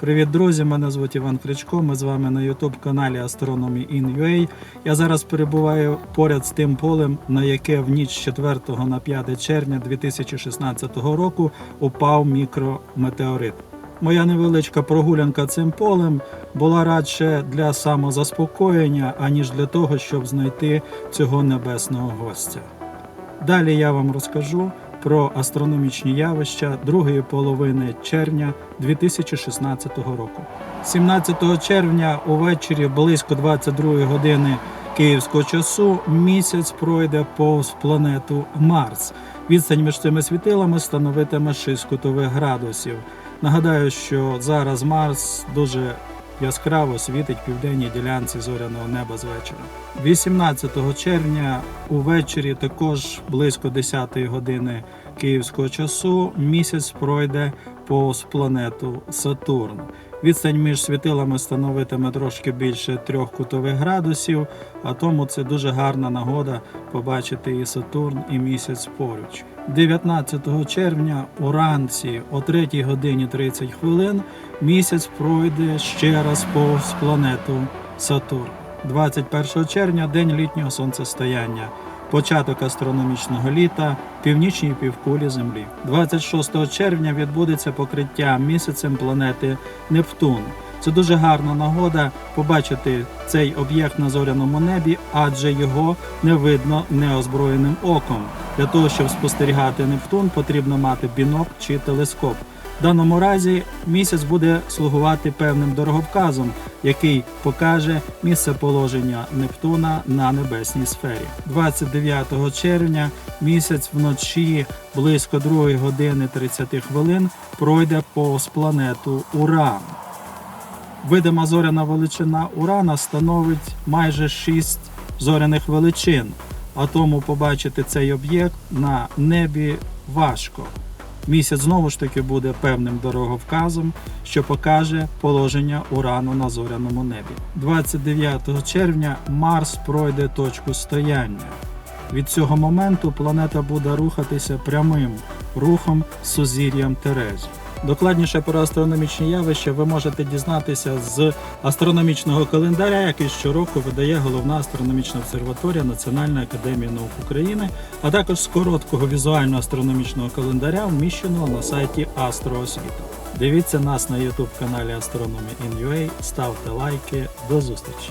Привіт, друзі! Мене звуть Іван Кричко. Ми з вами на youtube каналі Astronomy in UA. Я зараз перебуваю поряд з тим полем, на яке в ніч 4 на 5 червня 2016 року упав мікрометеорит. Моя невеличка прогулянка цим полем була радше для самозаспокоєння, аніж для того, щоб знайти цього небесного гостя. Далі я вам розкажу про астрономічні явища другої половини червня 2016 року. 17 червня увечері близько 22 години київського часу місяць пройде повз планету Марс. Відстань між цими світилами становитиме 6 кутових градусів. Нагадаю, що зараз Марс дуже яскраво світить південній ділянці зоряного неба з вечора. 18 червня увечері, також близько 10 години київського часу, місяць пройде повз планету Сатурн. Відстань між світилами становитиме трошки більше трьох кутових градусів, а тому це дуже гарна нагода побачити і Сатурн, і місяць поруч. 19 червня уранці о 3 годині 30 хвилин місяць пройде ще раз повз планету Сатурн. 21 червня день літнього сонцестояння. Початок астрономічного літа північній півкулі Землі. 26 червня відбудеться покриття місяцем планети Нептун. Це дуже гарна нагода побачити цей об'єкт на зоряному небі, адже його не видно неозброєним оком. Для того, щоб спостерігати Нептун, потрібно мати бінок чи телескоп. В даному разі місяць буде слугувати певним дороговказом, який покаже місце положення Нептуна на небесній сфері. 29 червня місяць вночі близько 2 години 30 хвилин пройде повз планету Уран. Видима зоряна величина Урана становить майже 6 зоряних величин, а тому побачити цей об'єкт на небі важко. Місяць знову ж таки буде певним дороговказом, що покаже положення урану на зоряному небі. 29 червня Марс пройде точку стояння. Від цього моменту планета буде рухатися прямим рухом з сузір'ям Терезі. Докладніше про астрономічні явища ви можете дізнатися з астрономічного календаря, який щороку видає головна астрономічна обсерваторія Національної академії наук України, а також з короткого візуально-астрономічного календаря, вміщеного на сайті Астроосвіта. Дивіться нас на YouTube каналі Astronomy ставте лайки. До зустрічі!